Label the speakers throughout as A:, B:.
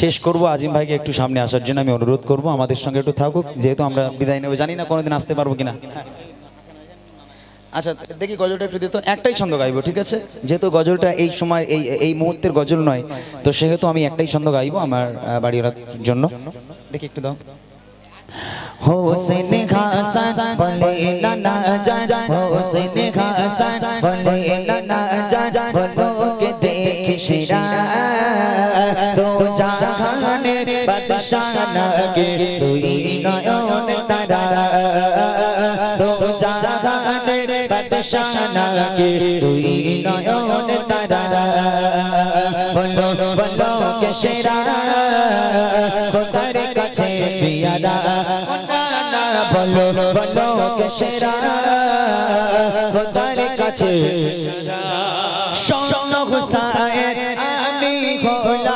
A: শেষ করব। আজিম ভাইকে একটু সামনে আসার জন্য আমি অনুরোধ করব। আমাদের সঙ্গে একটু থাকুক, যেহেতু আমরা বিদায় নেব। জানি না কোনোদিন আসতে পারব কিনা। আচ্ছা দেখি গজলটা একটু দিত একটাই ছন্দ গাইবো, ঠিক আছে? যেহেতু গজলটা এই সময়, এই এই মুহূর্তের গজল নয়, তো সেহেতু আমি একটাই ছন্দ গাইবো আমার বাড়ির জন্য। দেখি একটু দাও।
B: হোসেন হাসান বলে না বলে বলো কে দেখি শিরা তো জাহানের বাদশাহ নাগে তুই নয়ন তারা। তো জাহানের বাদশাহ নাগে তুই নয়ন তারা। বলো বলো কে শিরা খোদার কাছে পিয়ারা। বলো বলো কে সেরা খোদার কাছে শোন হুসাইন, আমি জাহানের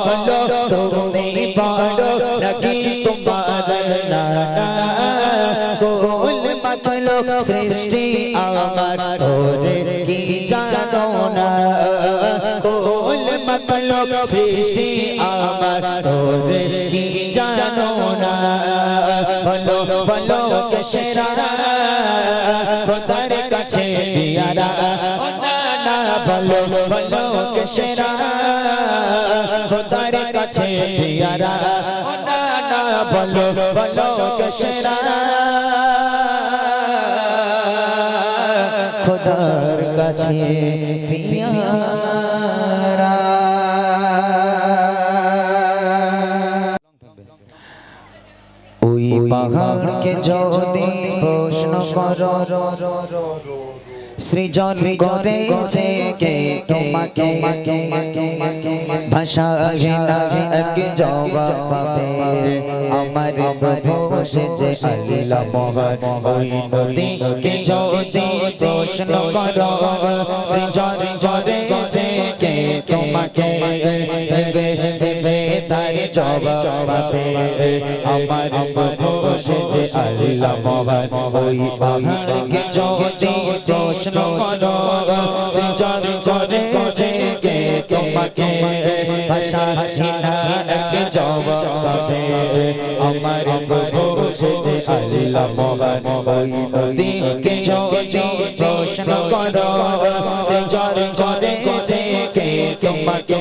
B: সৃষ্টি আমার তোরে কি জানো না? কোল সৃষ্টি আমার তোরে কি জানো না? বলো বলো কে খোদার কাছে দিয়ারা বলো বলো কে খোদার কাছে দিয়ারা বলো বলো কে খোদার কাছে ওই পাহাড়কে যদি প্রশ্ন করো সৃজন করেছে কে তোমাকে ভাষা না এক জবাব পাবে আমার প্রভু সে যে আল্লাহ মহান ওই নদীকে যদি প্রশ্ন করো সৃজন করেছে কে তোমাকে জবাব আমার প্রভু আল্লাহ মহান। ওই পাহাড়কে যদি প্রশ্ন করো সৃজন করেছে কে তোমাকে ভাষা এক জবাব আমার প্রভু আল্লাহ মহান। ওই নদীকে যদি প্রশ্ন করো সৃজন করেছে কে তোমাকে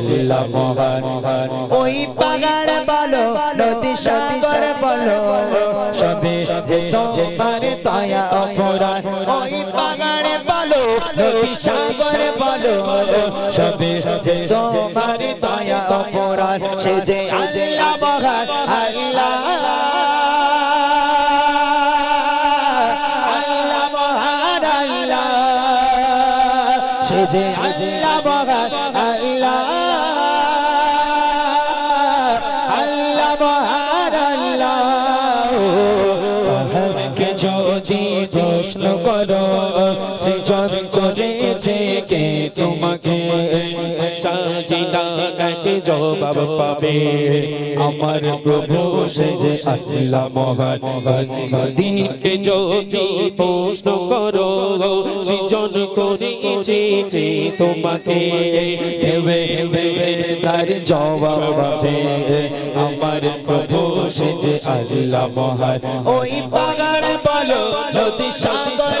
B: আল্লাহ মহান। ওই পাহাড় বলো, নদী সাগর বলো, সবে যে তোমার দয়া অপরাধ। ওই পাহাড় বলো, নদী সাগর বলো, সবে যে তোমার দয়া অপরাধ। সে যে আল্লাহ মহান, আল্লাহ। যে আল্লাহ আল্লাহ আল্লাহ। সৃজন করেছে কে? তোমাকে
C: জবাব পাবে।
B: আমার প্রভু সে যে আল্লাহ মহান
C: দিকে যদি প্রশ্ন করো, সৃজন করেছে যে তোমাকে
B: ভেবে ভেবে তার জবাব পাবে। আমার প্রভু সে যে আল্লাহ মহান, ওই পাহাড় বলো, নদী সাগর